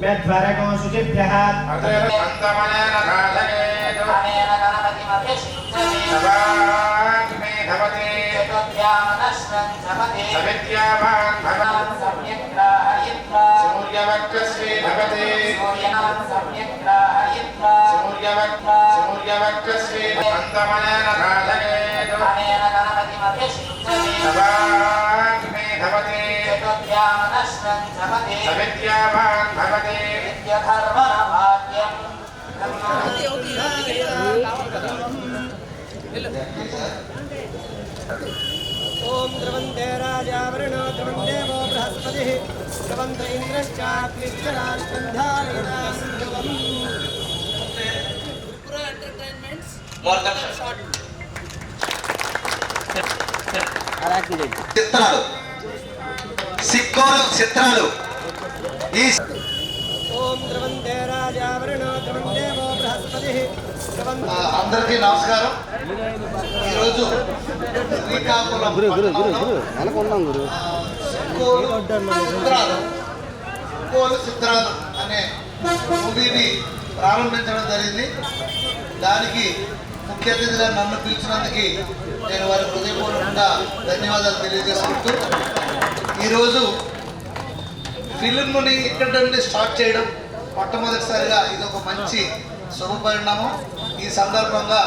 मैं द्वारकों शुचिभ्यः अन्तमनेन साधकेतु अनेन गणपतिमभिषिञ्चति भवति। चतुर्ध्यामनश्वन् भवति सविद्यावान् भवान् सम्यक् ग्राहयित्वा सूर्यवक्रस्वे भवति सूर्यनान् सम्यक् ओम अन्तमनेन साधकेन अनेन गणपतिमभिष्णवे भवते चतुर्ध्यानश्रं भवते सविद्यावान् भवते వో బృహస్పతిः. ద్రవంత ఆ, అందరికీ నమస్కారం. ఈరోజు శ్రీకాకుళం సిక్కోలు చిత్రాలు. సిక్కోలు చిత్రాలు అనే మూవీని ప్రారంభించడం జరిగింది. దానికి ముఖ్య అతిథిగా నన్ను పిలిచినందుకు నేను వారి హృదయపూర్వకంగా ధన్యవాదాలు తెలియజేసుకుంటూ ఈరోజు ఫిలింని ఇక్కడ నుండి స్టార్ట్ చేయడం మొట్టమొదటిసారిగా ఇది ఒక మంచి శుభ పరిణామం ఈ సందర్భంగా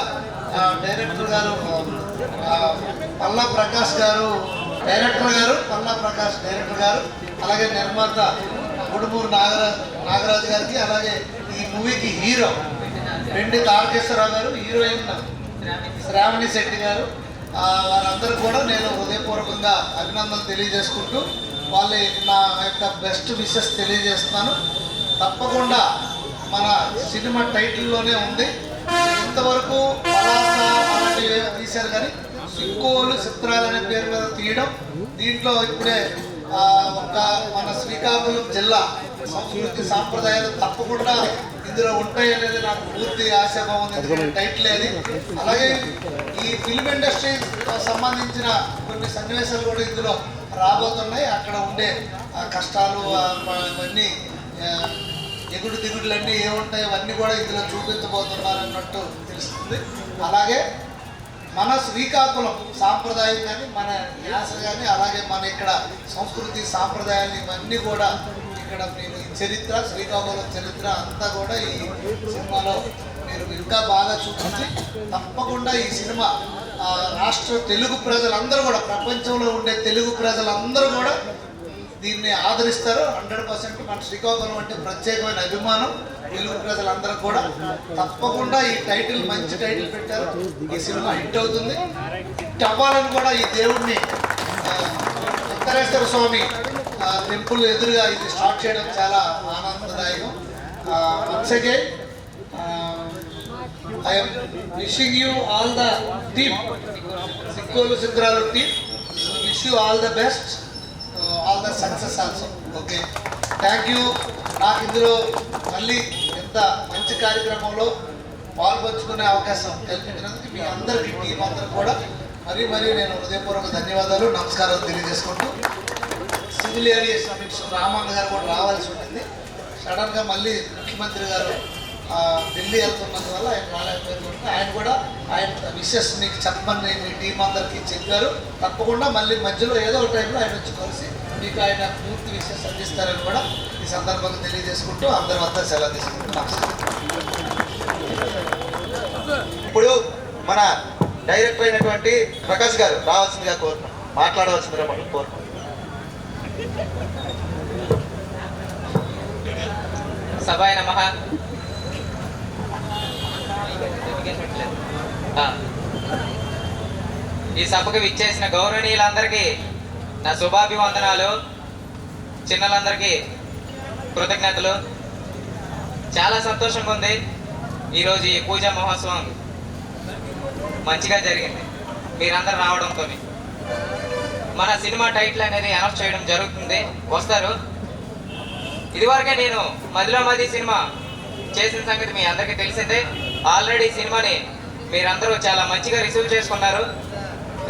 డైరెక్టర్ గారు పల్లా ప్రకాష్ గారు డైరెక్టర్ గారు పల్లా ప్రకాష్ డైరెక్టర్ గారు అలాగే నిర్మాత గుడుమూరు నాగరాజ్ నాగరాజు గారికి అలాగే ఈ మూవీకి హీరో వెండి తారకేశ్వరరావు గారు హీరోయిన్ శ్రావణి శెట్టి గారు. వారందరూ కూడా నేను హృదయపూర్వకంగా అభినందనలు తెలియజేసుకుంటూ వాళ్ళ నా యొక్క బెస్ట్ విషెస్ తెలియజేస్తున్నాను. తప్పకుండా మన సినిమా టైటిల్లోనే ఉంది. ఇంతవరకు పలాస అలాంటివి తీశారు కానీ సిక్కోలు చిత్రాలు అనే పేరు మీద తీయడం దీంట్లో ఇప్పుడే ఒక మన శ్రీకాకుళం జిల్లా సంస్కృతి సాంప్రదాయాలు తప్పకుండా ఇందులో ఉంటాయి అనేది నాకు పూర్తి ఆశాభావం టైటిల్ అది అలాగే ఈ ఫిల్మ్ ఇండస్ట్రీ సంబంధించిన కొన్ని సన్నివేశాలు కూడా ఇందులో రాబోతున్నాయి. అక్కడ ఉండే ఆ, కష్టాలు ఇవన్నీ ఎగుడు దిగుడులన్నీ ఏముంటాయి అవన్నీ కూడా ఇందులో చూపించబోతున్నారు అన్నట్టు తెలుస్తుంది. అలాగే మన శ్రీకాకుళం సాంప్రదాయం కానీ మన యాస కానీ అలాగే మన ఇక్కడ సంస్కృతి సాంప్రదాయాలు ఇవన్నీ కూడా ఇక్కడ మీరు ఈ చరిత్ర శ్రీకాకుళం చరిత్ర అంతా కూడా ఈ సినిమాలో మీరు ఇంకా బాగా చూపించి తప్పకుండా ఈ సినిమా రాష్ట్ర తెలుగు ప్రజలందరూ కూడా ప్రపంచంలో ఉండే తెలుగు ప్రజలందరూ కూడా దీన్ని ఆదరిస్తారు హండ్రెడ్ పర్సెంట్ మన శ్రీకాకుళం అంటే ప్రత్యేకమైన అభిమానం. తెలుగు ప్రజలందరూ కూడా తప్పకుండా ఈ టైటిల్ మంచి టైటిల్ పెట్టారు. ఈ సినిమా హిట్ అవుతుంది. హిట్ అవ్వాలని కూడా ఈ దేవుడిని ఉత్తరేశ్వర స్వామి టెంపుల్ ఎదురుగా ఇది స్టార్ట్ చేయడం చాలా ఆనందదాయకం. Once again I'm wishing you all the team Sikkolu Siddharalu team wish you all the best all the success also okay thank you నాకు ఇందులో మళ్ళీ ఎంత మంచి కార్యక్రమంలో పాల్పంచుకునే అవకాశం కల్పించినందుకు మీ అందరికీ టీం అందరికి కూడా మరీ మరీ నేను హృదయపూర్వక ధన్యవాదాలు నమస్కారాలు తెలియజేసుకుంటూ. సివిల్ ఏవియేషన్ సమీక్ష రామన్న గారు కూడా రావాల్సి ఉంటుంది. సడన్గా మళ్ళీ ముఖ్యమంత్రి గారు ఢిల్లీ వెళ్తున్నందువల్ల ఆయన రాలేకపోయింది ఆయన కూడా ఆయన విషెస్ మీకు చెప్పమని మీ టీం అందరికీ చెప్పారు. తప్పకుండా మళ్ళీ మధ్యలో ఏదో ఒక టైంలో ఆయన వచ్చి కలిసి మీకు ఆయన పూర్తి విషయం అందిస్తారని కూడా ఈ సందర్భంగా తెలియజేసుకుంటూ అందరి వద్ద సెలవు తీసుకుంటూ ఇప్పుడు మన డైరెక్టర్ అయినటువంటి ప్రకాష్ గారు రావాల్సిందిగా కోరుతున్నాం మాట్లాడవలసిందిగా మనం కోరుతున్నాం సభాయ నమ. ఈ సభకు విచ్చేసిన గౌరవనీయులందరికీ నా శుభాభివందనాలు. చిన్నలందరికీ కృతజ్ఞతలు. చాలా సంతోషంగా ఉంది. ఈరోజు ఈ పూజా మహోత్సవం మంచిగా జరిగింది. మీరందరూ రావడంతో. మన సినిమా టైటిల్ అనేది అనౌన్స్ చేయడం జరుగుతుంది. వస్తారు. ఇదివరకే నేను మదిలో మది సినిమా చేసిన సంగతి మీ అందరికీ తెలిసిందే. ఆల్రెడీ సినిమాని మీరందరూ చాలా మంచిగా రిసీవ్ చేసుకున్నారు.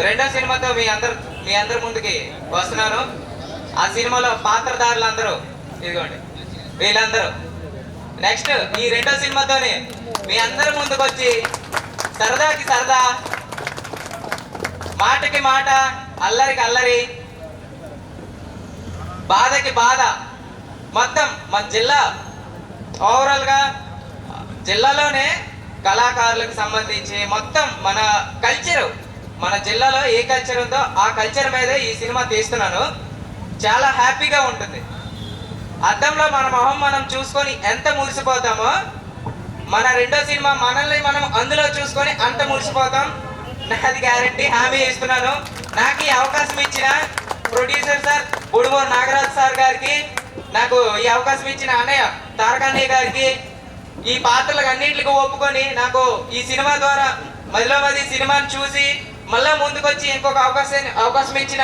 రెండో సినిమాతో మీ అందరు మీ అందరి ముందుకి వస్తున్నాను. ఆ సినిమాలో పాత్రధారులు అందరూ ఇదిగోండి వీళ్ళందరూ. నెక్స్ట్ ఈ రెండో సినిమాతోనే మీ అందరి ముందుకు వచ్చి సరదాకి సరదా మాటకి మాట అల్లరికి అల్లరి బాధకి బాధ మొత్తం మన జిల్లా ఓవరాల్గా జిల్లాలోనే కళాకారులకు సంబంధించి మొత్తం మన కల్చర్ మన జిల్లాలో ఏ కల్చర్ ఉందో ఆ కల్చర్ మీదే ఈ సినిమా తీస్తున్నాను. చాలా హ్యాపీగా ఉంటుంది. అద్దంలో మన మొహం మనం చూసుకొని ఎంత మురిసిపోతామో మన రెండో సినిమా మనల్ని మనం అందులో చూసుకొని అంత మురిసిపోతాం. నాది గ్యారంటీ హామీ ఇస్తున్నాను. నాకు ఈ అవకాశం ఇచ్చిన producer sir Budumuru Nagaraj sir గారికి నాకు ఈ అవకాశం ఇచ్చిన అన్నయ్య తారకాన్నయ్య గారికి ఈ పాత్రలకు అన్నింటికి ఒప్పుకొని నాకు ఈ సినిమా ద్వారా మధ్యలో మధ్య సినిమాని చూసి మళ్ళా ముందుకొచ్చి ఇంకొక అవకాశం అవకాశం ఇచ్చిన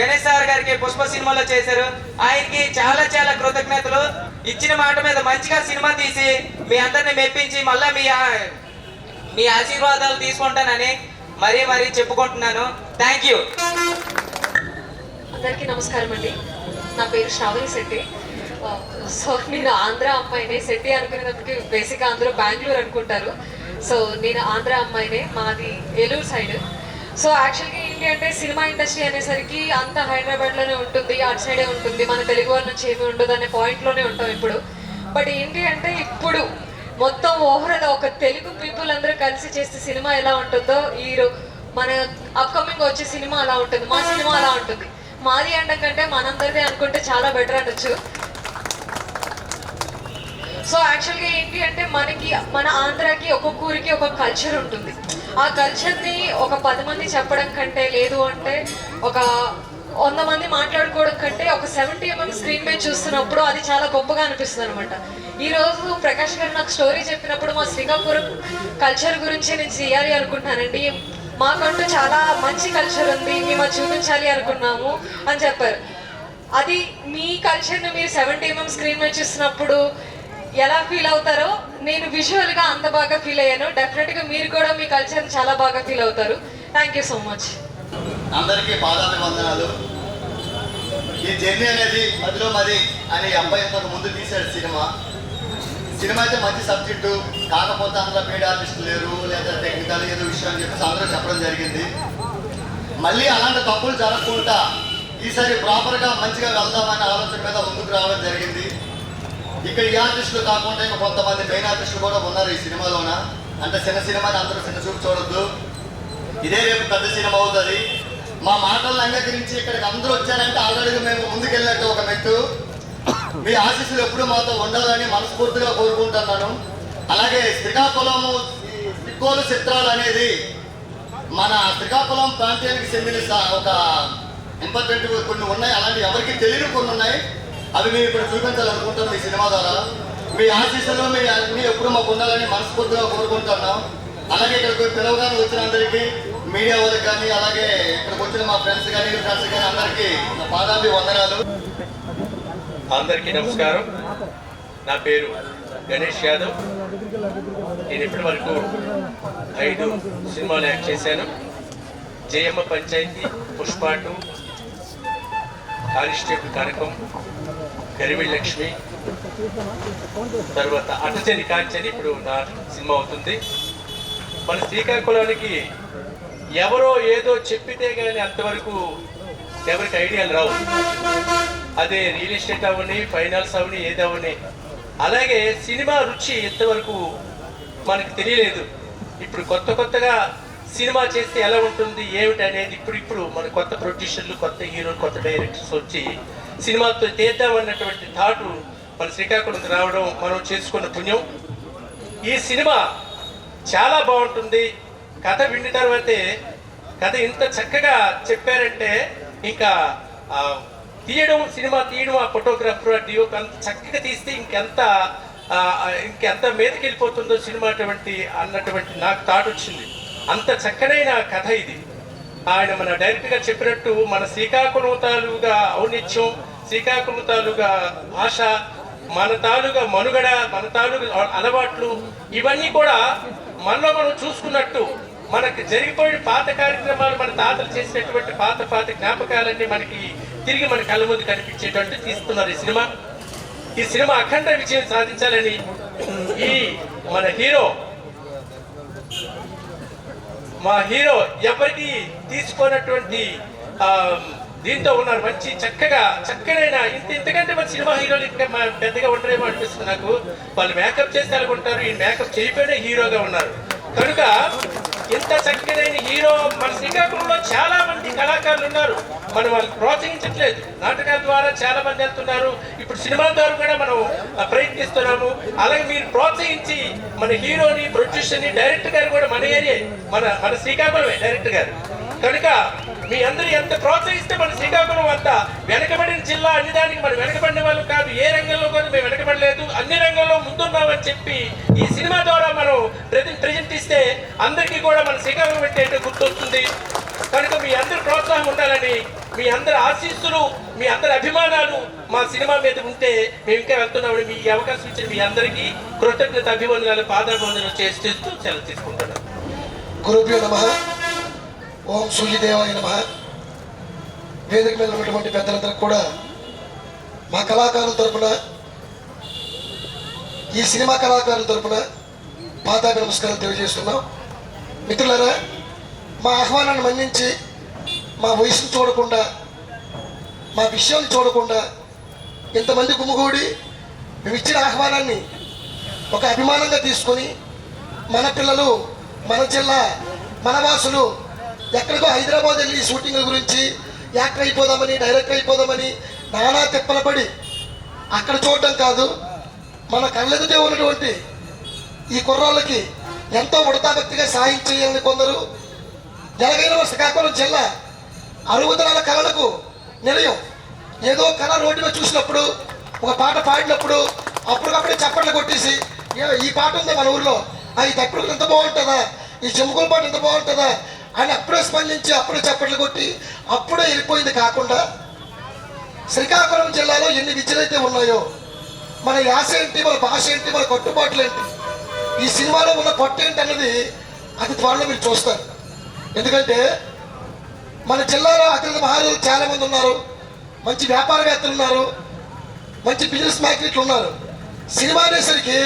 గణేష్ సార్ గారికి పుష్ప సినిమాలో చేశారు. ఆయనకి చాలా చాలా కృతజ్ఞతలు. ఇచ్చిన మాట మీద మంచిగా సినిమా తీసి మీ అందరిని మెప్పించి మళ్ళా మీ మీ ఆశీర్వాదాలు తీసుకుంటానని మరీ మరీ చెప్పుకుంటున్నాను. థ్యాంక్ యూ అందరికీ నమస్కారం అండి. నా పేరు శ్రావణి శెట్టి. సో నేను ఆంధ్ర అమ్మాయినే. శెట్టి అనుకునేటప్పటికి బేసిక్గా అందరూ బెంగళూరు అనుకుంటారు. సో నేను ఆంధ్ర అమ్మాయినే. మాది ఏలూరు సైడ్. సో యాక్చువల్గా ఏంటి అంటే సినిమా ఇండస్ట్రీ అనేసరికి అంత హైదరాబాద్లోనే ఉంటుంది అటు సైడే ఉంటుంది మన తెలుగు వాళ్ళ నుంచి ఏమి ఉండదు అనే పాయింట్లోనే ఉంటాం ఇప్పుడు. బట్ ఏంటి అంటే ఇప్పుడు మొత్తం ఓవరాల్ ఒక తెలుగు పీపుల్ అందరూ కలిసి చేసే సినిమా ఎలా ఉంటుందో ఈ మన అప్కమింగ్ వచ్చే సినిమా అలా ఉంటుంది మా సినిమా అలా ఉంటుంది. మాది అనడం కంటే మనందరిది అనుకుంటే చాలా బెటర్ అనొచ్చు. సో యాక్చువల్గా ఏంటి అంటే మనకి మన ఆంధ్రాకి ఒక్కొక్క ఊరికి ఒక కల్చర్ ఉంటుంది. ఆ కల్చర్ని ఒక పది మంది చెప్పడం కంటే లేదు అంటే ఒక వంద మంది మాట్లాడుకోవడం కంటే ఒక సెవెంటీ ఎంఎం స్క్రీన్ మీద చూస్తున్నప్పుడు అది చాలా గొప్పగా అనిపిస్తుంది అనమాట ఈ రోజు ప్రకాష్ గారు నాకు స్టోరీ చెప్పినప్పుడు మా శ్రీకాకుళం కల్చర్ గురించి నేను చేయాలి అనుకుంటున్నానండి. మాకంటూ చాలా మంచి కల్చర్ ఉంది మేము అది చూపించాలి అనుకున్నాము అని చెప్పారు. అది మీ కల్చర్ని మీరు సెవెంటీ ఎంఎం స్క్రీన్ మీద చూస్తున్నప్పుడు ఎలా ఫీల్ అవుతారో నేను విజువల్గా అంత బాగా ఫీల్ అయ్యాను. డెఫినెట్గా మీరు కూడా మీ కల్చర్ చాలా బాగా ఫీల్ అవుతారు. థ్యాంక్ యూ సో మచ్ అందరికీ పాదాభివందనాలు. ఈ జర్నీ అనేది మదిలో మది అని అబ్బాయి ఇంతకు ముందు తీశాడు సినిమా. సినిమా అయితే మంచి సబ్జెక్టు కాకపోతే అందులో పేడ్ ఆర్టిస్ట్ లేరు లేదా టెక్నికల్ ఏదో విషయం అని చెప్పేసి అందరూ చెప్పడం జరిగింది. మళ్ళీ అలాంటి తప్పులు జరగకుండా ఈసారి ప్రాపర్గా మంచిగా వెళ్దామనే ఆలోచన మీద ముందుకు రావడం జరిగింది. ఇక్కడ ఈ ఆర్టిస్టులు కాకుండా ఇంకా కొంతమంది మెయిన్ ఆర్టిస్టులు కూడా ఉన్నారు ఈ సినిమాలోన. అంటే చిన్న సినిమాని అందరూ చిన్న చూపు చూడొద్దు. ఇదే రేపు పెద్ద సినిమా అవుతుంది. మా మాటలను అంగీకరించి ఇక్కడికి అందరూ వచ్చారంటే ఆల్రెడీ మేము ముందుకెళ్ళినట్టు ఒక మెట్టు. మీ ఆశీస్సులు ఎప్పుడు మాతో ఉండాలని మనస్ఫూర్తిగా కోరుకుంటున్నాను. అలాగే శ్రీకాకుళము ఈ చిత్రాలు అనేది మన శ్రీకాకుళం ప్రాంతానికి చెందిన ఒక ఇంపార్టెంట్ కొన్ని ఉన్నాయి. అలాంటి ఎవరికి తెలియని కొన్ని ఉన్నాయి. అవి మేము ఇప్పుడు చూపించాలనుకుంటున్నాం మీ సినిమా ద్వారా. మీ ఆశీస్సులు మీ అన్ని ఎప్పుడు మాకు ఉండాలని మనస్ఫూర్తిగా కోరుకుంటున్నాం. అలాగే ఇక్కడికి పిలవగానే వచ్చిన అందరికీ మీడియా వాళ్ళకి కానీ అలాగే ఇక్కడికి వచ్చిన మా ఫ్రెండ్స్ కానీ ఫ్రెండ్స్ కానీ అందరికీ నా పాదాభి వందనాలు అందరికీ నమస్కారం. నా పేరు గణేష్ యాదవ్. నేను ఇప్పటి వరకు ఐదు సినిమాలు యాక్ట్ చేశాను. జయమ్మ పంచాయతీ పుష్పాటు కానిస్టేబుల్ కనకం గరివి లక్ష్మి తర్వాత అటచని కాంచని ఇప్పుడు నా సినిమా అవుతుంది. మన శ్రీకాకుళానికి ఎవరో ఏదో చెప్పితే కానీ అంతవరకు ఎవరికి ఐడియాలు రావు. అదే రియల్ ఎస్టేట్ అవని ఫైనాన్స్ అవని ఏది అవని. అలాగే సినిమా రుచి ఎంతవరకు మనకు తెలియలేదు. ఇప్పుడు కొత్త కొత్తగా సినిమా చేస్తే ఎలా ఉంటుంది ఏమిటి అనేది ఇప్పుడు ఇప్పుడు మన కొత్త ప్రొడ్యూసర్లు కొత్త హీరోలు కొత్త డైరెక్టర్స్ వచ్చి సినిమాతో తీద్దామన్నటువంటి థాటు మన శ్రీకాకుళంకి రావడం మనం చేసుకున్న పుణ్యం. ఈ సినిమా చాలా బాగుంటుంది. కథ విన్న తర్వాతే కథ ఇంత చక్కగా చెప్పారంటే ఇంకా తీయడం సినిమా తీయడం ఆ ఫోటోగ్రాఫర్ ఆ అంత చక్కగా తీస్తే ఇంకెంత ఇంకెంత మీదకి వెళ్ళిపోతుందో సినిమా అటువంటి అన్నటువంటి నాకు థాట్ వచ్చింది. అంత చక్కనైన కథ ఇది. ఆయన మన డైరెక్ట్గా చెప్పినట్టు మన శ్రీకాకుళం తాలూగా ఔనిత్యం శ్రీకాకుళం తాలూగా భాష మన తాలూగా మనుగడ మన తాలూగా అలవాట్లు ఇవన్నీ కూడా మనలో మనం చూసుకున్నట్టు మనకి జరిగిపోయిన పాత కార్యక్రమాలు మన తాతలు చేసినటువంటి పాత పాత జ్ఞాపకాలన్నీ మనకి తిరిగి మన కళ్ళ ముందు కనిపించేటట్టు తీస్తున్నారు ఈ సినిమా. ఈ సినిమా అఖండ విజయం సాధించాలని ఈ మన హీరో మా హీరో ఎవరికి తీసుకోనటువంటి దీంతో ఉన్నారు. మంచి చక్కగా చక్కనైన ఇంత ఇంతకంటే మన సినిమా హీరోలు ఇంకా పెద్దగా ఉండరేమో అనిపిస్తుంది నాకు. వాళ్ళు మేకప్ చేసి అనుకుంటారు ఈ మేకప్ చేయకపోయినా హీరోగా ఉన్నారు. కనుక ఎంత చక్కనైన హీరో. మన శ్రీకాకుళంలో చాలా మంది కళాకారులు ఉన్నారు. మనం వాళ్ళు ప్రోత్సహించట్లేదు. నాటకాల ద్వారా చాలా మంది వెళ్తున్నారు. ఇప్పుడు సినిమా ద్వారా కూడా మనం ప్రయత్నిస్తున్నాము. అలాగే మీరు ప్రోత్సహించి మన హీరోని ప్రొడ్యూసర్ని డైరెక్టర్ గారు కూడా మన ఏరియా. మన మన శ్రీకాకుళమే డైరెక్టర్ గారు. కనుక మీ అందరూ ఎంత ప్రోత్సహిస్తే మన శ్రీకాకుళం అంతా వెనకబడిన జిల్లా అన్ని దానికి మనం వెనకబడిన వాళ్ళు కాదు ఏ రంగంలో కూడా మేము వెనకబడలేదు. అన్ని రంగంలో ముందున్నామని చెప్పి ఈ సినిమా ద్వారా మనం ప్రతి ప్రజెంట్ ఇస్తే అందరికీ కూడా మన శ్రీకాకుళం పెట్టేట్టు గుర్తొస్తుంది. కనుక మీ అందరి ప్రోత్సాహం ఉండాలని మీ అందరి ఆశీస్సులు మీ అందరి అభిమానాలు మా సినిమా మీద ఉంటే మేము ఇంకా వెళ్తున్నామని మీ అవకాశం ఇచ్చిన మీ అందరికీ కృతజ్ఞత అభివందనాలు పాదాభివందనలు చేస్తూ సెలవు తీసుకుంటున్నాను గురుభ్యో నమ. ఓం సూర్యదేవాయ నమ. వేదిక మీద ఉన్నటువంటి పెద్దలందరికీ కూడా మా కళాకారుల తరపున ఈ సినిమా కళాకారుల తరపున పాదాభి నమస్కారం తెలియజేస్తున్నాం. మిత్రులరా మా ఆహ్వానాన్ని మన్నించి మా వయసును చూడకుండా మా విషయాలు చూడకుండా ఇంతమంది గుమ్మగూడి మేము ఇచ్చిన ఆహ్వానాన్ని ఒక అభిమానంగా తీసుకొని మన పిల్లలు మన జిల్లా మన వాసులు ఎక్కడికో హైదరాబాద్ వెళ్ళి షూటింగ్ గురించి యాక్టర్ అయిపోదామని డైరెక్టర్ అయిపోదామని నానా తిప్పల పడి అక్కడ చూడటం కాదు మన కళ్ళెదుటే ఉన్నటువంటి ఈ కుర్రాళ్ళకి ఎంతో ఉడతాభక్తిగా సాయం చేయాలని కొందరు ఎలాగైనా శ్రీకాకుళం జిల్లా అరుగుదల కళలకు నిలయం. ఏదో కళ రోడ్డు మీద చూసినప్పుడు ఒక పాట పాడినప్పుడు అప్పటికప్పుడే చప్పట్లు కొట్టేసి ఈ పాట ఉంది మన ఊర్లో? అది తప్పుడు ఎంత బాగుంటుందా? ఈ చెముకుల పాట ఎంత బాగుంటుందా? ఆయన అప్పుడే స్పందించి అప్పుడే చప్పట్లు కొట్టి అప్పుడే వెళ్ళిపోయింది కాకుండా శ్రీకాకుళం జిల్లాలో ఎన్ని విద్యలైతే ఉన్నాయో మన యాస ఏంటి మన భాష ఏంటి మన కట్టుబాట్లు ఏంటి ఈ సినిమాలో ఉన్న కొట్ట ఏంటి అన్నది అది త్వరలో మీరు చూస్తారు. ఎందుకంటే మన జిల్లాలో అతిథి మహారాజులు చాలా మంది ఉన్నారు మంచి వ్యాపారవేత్తలు ఉన్నారు మంచి బిజినెస్ మ్యాగ్నెట్లు ఉన్నారు. సినిమా అనేసరికి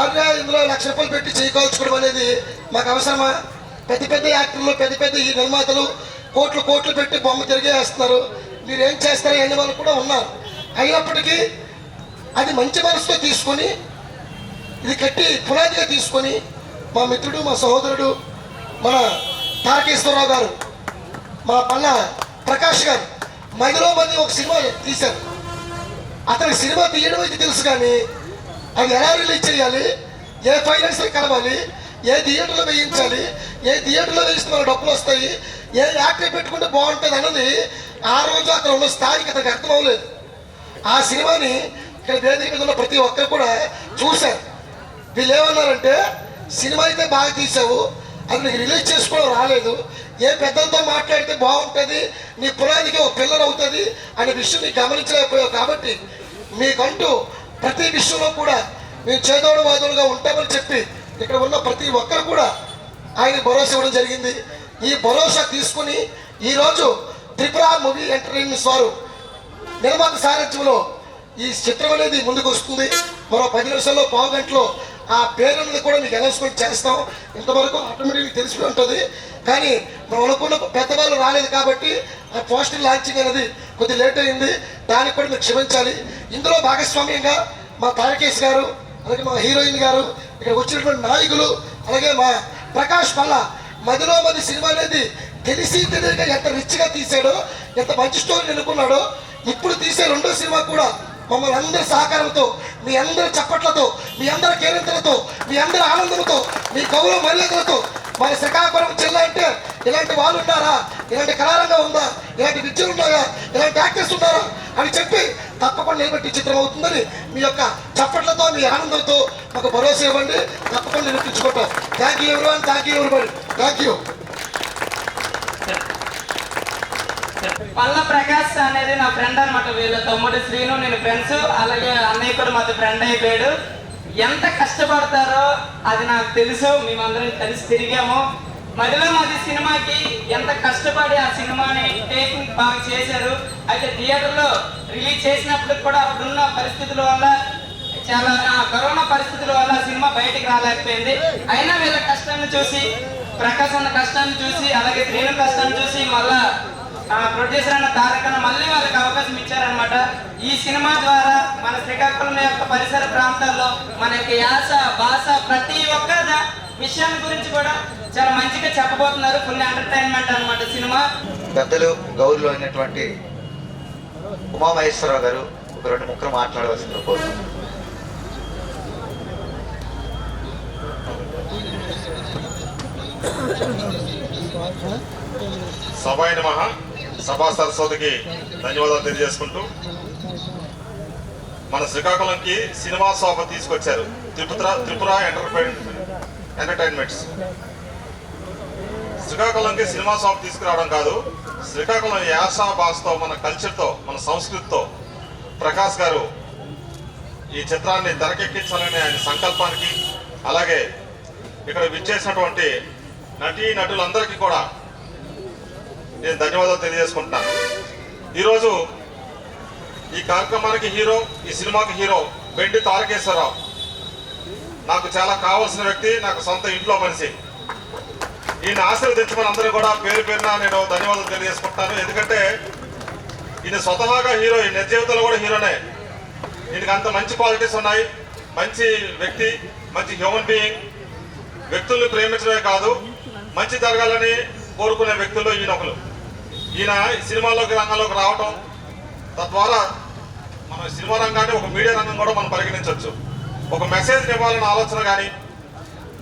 అరే ఇందులో లక్ష రూపాయలు పెట్టి చేయకోల్చుకోవడం అనేది మాకు అవసరమా? పెద్ద పెద్ద యాక్టర్లు పెద్ద పెద్ద ఈ నిర్మాతలు కోట్లు కోట్లు పెట్టి బొమ్మ తిరిగేస్తున్నారు మీరు ఏం చేస్తారు అనే వాళ్ళు కూడా ఉన్నారు. అయినప్పటికీ అది మంచి మనసుతో తీసుకొని ఇది కట్టి పునాదిగా తీసుకొని మా మిత్రుడు మా సహోదరుడు మన తారకేశ్వరరావు గారు మా పల్ల ప్రకాష్ గారు మదిలో మంది ఒక సినిమా తీశారు. అతనికి సినిమా తీయడం అయితే తెలుసు కానీ అది ఎలా రిలీజ్ చేయాలి ఏ ఫైనాన్సర్ కలవాలి ఏ థియేటర్లో వేయించాలి? ఏ థియేటర్లో వేస్తే మన డబ్బులు వస్తాయి? ఏ యాక్టర్ పెట్టుకుంటే బాగుంటుంది అన్నది ఆ రోజు అక్కడ ఉన్న స్థాయికి అతనికి అర్థం అవ్వలేదు. ఆ సినిమాని ఇక్కడ వేదిక మీద ఉన్న ప్రతి ఒక్కరు కూడా చూశారు. వీళ్ళు ఏమన్నారంటే సినిమా అయితే బాగా తీసావు అది నీకు రిలీజ్ చేసుకోవడం రాలేదు. ఏ పెద్దలతో మాట్లాడితే బాగుంటుంది నీ పునాదికి ఒక పిల్లలు అవుతుంది అనే విషయం నీకు గమనించలేకపోయావు కాబట్టి మీకంటూ ప్రతి విషయంలో కూడా మేము చేదోడు వాదోడుగా ఉంటామని చెప్పి ఇక్కడ ఉన్న ప్రతి ఒక్కరు కూడా ఆయన భరోసా ఇవ్వడం జరిగింది. ఈ భరోసా తీసుకుని ఈరోజు త్రిపుర మూవీ ఎంటర్టైన్మెంట్స్ వారు నిర్మాత సారథ్యంలో ఈ చిత్రం అనేది ముందుకు వస్తుంది. మరో పది నిమిషాల్లో పావు గంటలో ఆ పేరు అనేది కూడా మీకు అనౌన్స్మెంట్ చేస్తాం. ఇంతవరకు ఆటోమేటిక్గా తెలిసి ఉంటుంది. కానీ మనం అనుకున్న పెద్దవాళ్ళు రాలేదు కాబట్టి ఆ పోస్టర్ లాంచింగ్ అనేది కొద్ది లేట్ అయింది. దానికి కూడా మీరు క్షమించాలి. ఇందులో భాగస్వామ్యంగా మా తారకేష్ గారు అలాగే మా హీరోయిన్ గారు ఇక్కడ వచ్చినటువంటి నాయకులు అలాగే మా ప్రకాష్ పల్ల మదిలో మది సినిమా అనేది తెలిసి తెలియక ఎంత రిచ్గా తీశాడో ఎంత మంచి స్టోరీ అనుకున్నాడో ఇప్పుడు తీసే రెండో సినిమా కూడా మమ్మల్ని అందరి సహకారంతో మీ అందరి చప్పట్లతో మీ అందరి కేరింతలతో మీ అందరి ఆనందంతో మీ గౌరవ మర్యాదలతో మన శ్రీకాకుళం జిల్లా అంటే ఇలాంటి వాళ్ళు ఉన్నారా? ఇలాంటి కళారంగం ఉందా? ఇలాంటి విద్యలు ఉన్నాయా? ఇలాంటి యాక్టర్స్ ఉన్నారా? అని చెప్పి తప్పకుండా నిలబెట్టి చిత్రం అవుతుందని మీ యొక్క చప్పట్లతో మీ ఆనందంతో మాకు భరోసా ఇవ్వండి. తప్పకుండా నిరూపించుకుంటాం. థ్యాంక్ యూ ఎవరు అని థ్యాంక్ యూ ఎవరి థ్యాంక్ యూ పల్ల ప్రకాష్ అనేది నా ఫ్రెండ్ అనమాట వీళ్ళ తమ్ముడు శ్రీను. నేను ఫ్రెండ్స్ అలాగే అన్నయ్య కూడా మాతో ఫ్రెండ్ అయిపోయాడు ఎంత కష్టపడతారో అది నాకు తెలుసు. మేమందరం కలిసి తిరిగాము. మధ్యలో మాది సినిమాకి ఎంత కష్టపడి ఆ సినిమాని టేకింగ్ బాగా చేశారు. అయితే థియేటర్లో రిలీజ్ చేసినప్పుడు కూడా అప్పుడున్న పరిస్థితుల వల్ల చాలా ఆ కరోనా పరిస్థితుల వల్ల సినిమా బయటికి రాలేకపోయింది. అయినా వీళ్ళ కష్టాన్ని చూసి ప్రకాశ్ అన్న కష్టాన్ని చూసి అలాగే శ్రీను కష్టాన్ని చూసి మళ్ళా ప్రొడ్యూసర్ అన్న తారకన్న మళ్ళీ వాళ్ళకి అవకాశం ఇచ్చారనమాట ఈ సినిమా ద్వారా మన శ్రీకాకుళం యొక్క పరిసర ప్రాంతాల్లో మన యొక్క యాస భాష ప్రతి ఒక్క దా- విషయం గురించి కూడా చాలా మంచిగా చెప్పబోతున్నారు. ఫుల్ ఎంటర్టైన్మెంట్ అన్నమాట సినిమా. పెద్దలు గౌరులు అయినటువంటి ఉమామహేశ్వరరావు గారు ఒక రెండు ముక్కలు మాట్లాడవలసింది సభాయ నమ. సభా సరస్వతికి ధన్యవాదాలు తెలియజేసుకుంటూ మన శ్రీకాకుళంకి సినిమా శోభ తీసుకొచ్చారు. త్రిపుర త్రిపుర ఎంటర్టైన్మెంట్స్ శ్రీకాకుళంకి సినిమా శోభ తీసుకురావడం కాదు శ్రీకాకుళం యాస భాషతో మన కల్చర్తో మన సంస్కృతితో ప్రకాష్ గారు ఈ చిత్రాన్ని తెరకెక్కించాలనే ఆయన సంకల్పానికి అలాగే ఇక్కడ విచ్చేసినటువంటి నటీ నటులందరికీ కూడా నేను ధన్యవాదాలు తెలియజేసుకుంటున్నాను ఈరోజు ఈ కార్యక్రమానికి హీరో ఈ సినిమాకి హీరో బెండి తారకేశ్వరరావు. నాకు చాలా కావాల్సిన వ్యక్తి నాకు సొంత ఇంట్లో మనిషి. ఈయన ఆశీర్వదించమని అందరూ కూడా పేరు పేరున నేను ధన్యవాదాలు తెలియజేసుకుంటాను ఎందుకంటే ఈయన స్వతహాగా హీరో ఈ నిజ జీవితంలో కూడా హీరోనే. ఈయనకి అంత మంచి క్వాలిటీస్ ఉన్నాయి. మంచి వ్యక్తి మంచి హ్యూమన్ బీయింగ్ వ్యక్తుల్ని ప్రేమించడమే కాదు మంచి జరగాలని కోరుకునే వ్యక్తుల్లో ఈయన ఈయన ఈ సినిమాలోకి రంగంలోకి రావటం తద్వారా మన సినిమా రంగాన్ని ఒక మీడియా రంగం కూడా మనం పరిగణించవచ్చు. ఒక మెసేజ్ ఇవ్వాలన్న ఆలోచన కానీ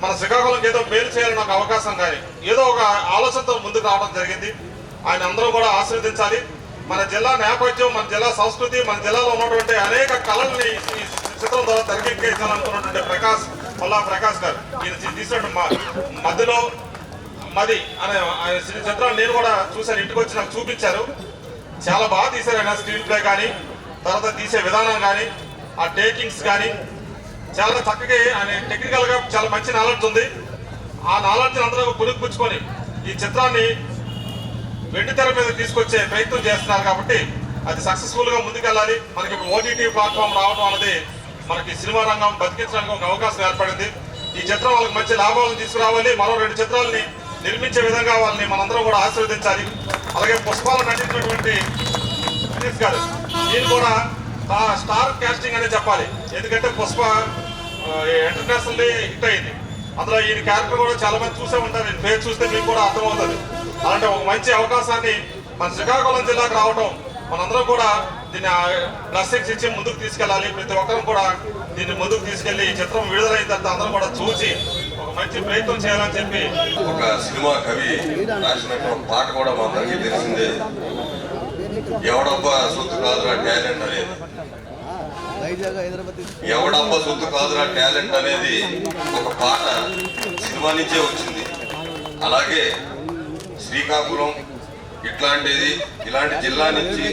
మన శ్రీకాకుళంకి ఏదో మేలు చేయాలన్న ఒక అవకాశం కానీ ఏదో ఒక ఆలోచనతో ముందుకు రావడం జరిగింది. ఆయన అందరూ కూడా ఆశీర్వదించాలి. మన జిల్లా నేపథ్యం మన జిల్లా సంస్కృతి మన జిల్లాలో ఉన్నటువంటి అనేక కళల్ని ఈ చిత్రం ద్వారా తెరకెక్కించాలనుకున్నటువంటి ప్రకాష్ పల్లా ప్రకాష్ గారు. ఈయన తీసినట్టు తీసినటువంటి మధ్యలో మది అనే ఆయన సినీ నేను కూడా చూశాను ఇంటికి వచ్చి నాకు చూపించారు. చాలా బాగా తీశారు ఆయన స్క్రీన్ ప్లే కానీ తర్వాత తీసే విధానం కానీ ఆ టేకింగ్స్ కానీ. చాలా చక్కగా ఆయన టెక్నికల్గా చాలా మంచి నాలెడ్జ్ ఉంది. ఆ నాలెడ్జ్ని అందరూ పుణికిపుచ్చుకొని ఈ చిత్రాన్ని వెండి తెర మీద తీసుకొచ్చే ప్రయత్నం చేస్తున్నారు కాబట్టి అది సక్సెస్ఫుల్గా ముందుకెళ్ళాలి. మనకి ఇప్పుడు ఓటీటీ ప్లాట్ఫామ్ రావడం అనేది మనకి సినిమా రంగం బతికించడానికి ఒక అవకాశం ఏర్పడింది. ఈ చిత్రం వాళ్ళకి మంచి లాభాలను తీసుకురావాలి. మరో రెండు చిత్రాలని నిర్మించే విధంగా వాళ్ళని మనందరం కూడా ఆశీర్వదించాలి. అలాగే పుష్పాలు నటించినటువంటి గణేష్ గారు ఈయన కూడా స్టార్ క్యాస్టింగ్ అనే చెప్పాలి. ఎందుకంటే పుష్ప ఇంటర్నేషనల్ హిట్ అయింది. అందులో ఈయన క్యారెక్టర్ కూడా చాలా మంది చూసే ఉంటారు. ఈయన పేరు చూస్తే మీకు కూడా అర్థమవుతుంది. అలాంటి ఒక మంచి అవకాశాన్ని మన శ్రీకాకుళం జిల్లాకు రావడం మనందరం కూడా దీన్ని బ్లెస్సింగ్స్ ఇచ్చి ముందుకు తీసుకెళ్ళాలి. ప్రతి ఒక్కరూ కూడా దీన్ని ముందుకు తీసుకెళ్ళి ఈ చిత్రం విడుదలైన తర్వాత అందరం కూడా చూసి ఒక మంచి ప్రయత్నం చేయాలని చెప్పి ఒక సినిమా కవి రాసినటువంటి పాట కూడా మా అందరికీ తెలిసిందే. ఎవడబ్బా సొత్తు కాదురా టాలెంట్ అనేది? ఎవడబ్బా సొత్తు కాదురా టాలెంట్ అనేది ఒక పాట సినిమా నుంచే వచ్చింది. అలాగే శ్రీకాకుళం ఇట్లాంటిది ఇలాంటి జిల్లా నుంచి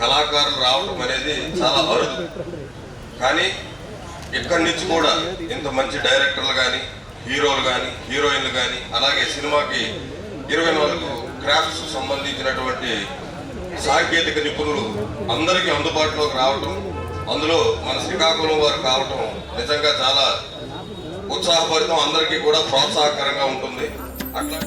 కళాకారులు రావడం అనేది చాలా అరుదు. కానీ ఇక్కడి నుంచి కూడా ఇంత మంచి డైరెక్టర్లు కానీ హీరోలు కానీ హీరోయిన్లు కానీ అలాగే సినిమాకి ఇరవై నాలుగు క్రాఫ్ట్స్ సంబంధించినటువంటి సాంకేతిక నిపుణులు అందరికీ అందుబాటులోకి రావటం అందులో మన శ్రీకాకుళం వారు కావటం నిజంగా చాలా ఉత్సాహభరితం అందరికీ కూడా ప్రోత్సాహకరంగా ఉంటుంది. అట్లా